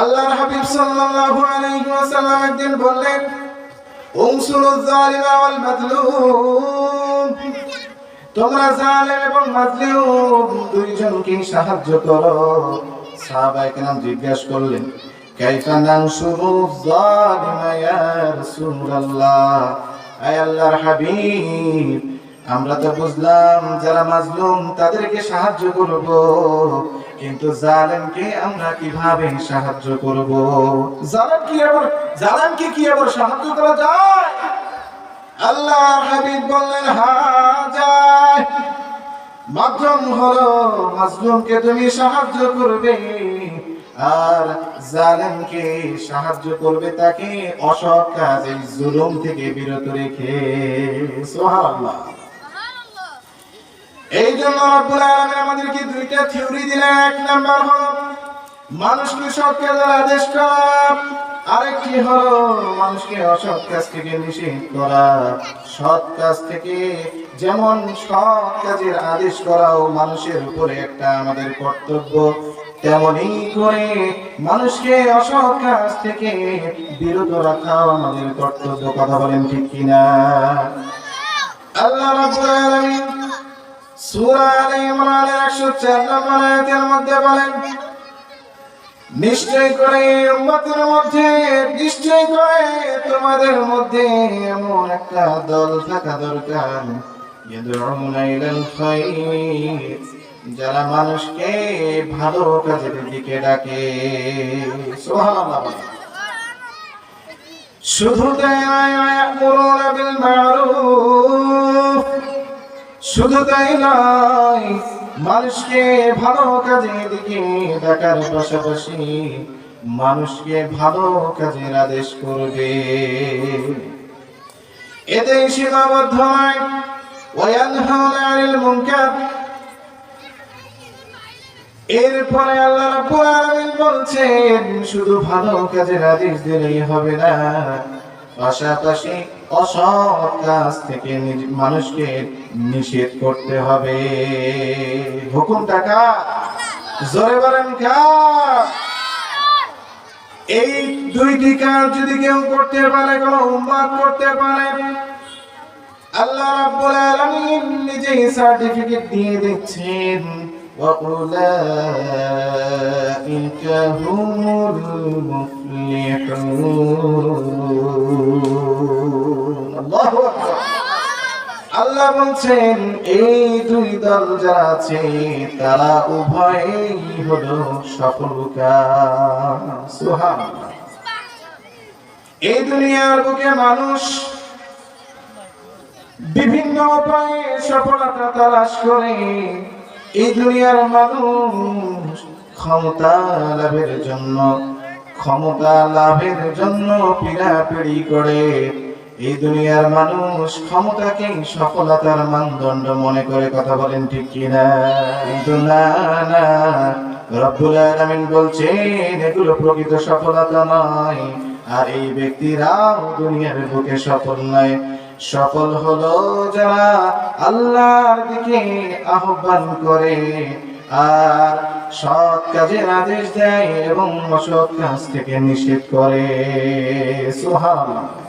আল্লাহর হাবিব সাল্লাল্লাহু আলাইহি ওয়াসাল্লাম একদিন বললেন উনসুরুজ জালিমা ওয়াল মাজলুম তোমরা জালেম এবং মাজলুম দুইজনকে সাহায্য করো। সাহাবায়ে কেরাম জিজ্ঞাসা করলেন, কাইফা নানসুরুজ জালিমা ইয়া রাসূলুল্লাহ? আয় আল্লাহর হাবিব আমরা তো বুঝলাম যারা মাজলুম তাদেরকে সাহায্য করব, কিন্তু জালেমকে আমরা কীভাবে সাহায্য করব? জালেম কি আবার জালেমকে কি আবার সাহায্য করা যায়? আল্লাহ হাবিব বললেন যায়। মাধ্যম হলো মাজলুমকে তুমি সাহায্য করবে, আর জালেমকে সাহায্য করবে তাকে অসৎ কাজ জুলুম থেকে বিরত রেখে। সুবহানাল্লাহ। এই জন্য রব্বুল আলামিন আমাদেরকে দুইটা থিওরি দিলেন। এক নাম্বার হলো, মানুষকে সৎ কাজের আদেশ করা। আরেকটি হলো, মানুষকে অসৎ কাজ থেকে নিষেধ করা। সৎ কাজ থেকে যেমন সৎ কাজের আদেশ করাও মানুষের উপরে একটা আমাদের কর্তব্য, তেমনি করে মানুষকে অসৎ কাজ থেকে বিরত রাখাও আমাদের কর্তব্য। কথা বলেন ঠিক কিনা? আল্লাহ রাব্বুল আলামিন সূরা আলে ইমরানের 104 নম্বর আয়াতের মধ্যে করে মধ্যে করে মধ্যে এমন একটা যারা মানুষকে ভালো কাজের দিকে ডাকে। শুধু তাই নয় শুধু তাই নয়, মানুষকে ভালো কাজের দিকে দেখার পাশাপাশি মানুষকে ভালো কাজের আদেশ করবে। এতে সীমাবদ্ধ এরপরে আল্লাহ বলছেন, শুধু ভালো কাজের আদেশ দিলেই হবে না পাশাপাশি অসৎ কাজ থেকে মানুষকে নিষেধ করতে হবে। হুকুম টাকা জোরে বলেন এই দুইটি কাজ যদি কেউ করতে পারে, কোনো উম্মাদ করতে পারে, আল্লাহ রাব্বুল আলামিন সার্টিফিকেট দিয়ে দিচ্ছেন। وأولئك هم المفلحون الله أكبر আল্লাহ বলছেন এই দুই দল যারা আছে তারা উভয়ই হলো সফল সুবহানাল্লাহ এই দুনিয়ার বুকে মানুষ বিভিন্ন উপায়ে সফলতা তালাশ করে এই দুনিয়ার মানুষ ক্ষমতা লাভের জন্য, ক্ষমতা লাভের জন্য পিড়াপিড়ি করে। এই দুনিয়ার মানুষ ক্ষমতাকে সফলতার মানদণ্ড মনে করে কথা বলেন ঠিক কিনা? কিন্তু না না, রব্বুল আলামিন বলছেন, এগুলো প্রকৃত সফলতা নয়। আর এই ব্যক্তিরাও দুনিয়ার বুকে সফল নয়। সফল হলো যারা আল্লাহর দিকে আহ্বান করে আর সৎ কাজের আদেশ দেয় এবং অসৎ কাজ থেকে নিষেধ করে। সুবহানাল্লাহ।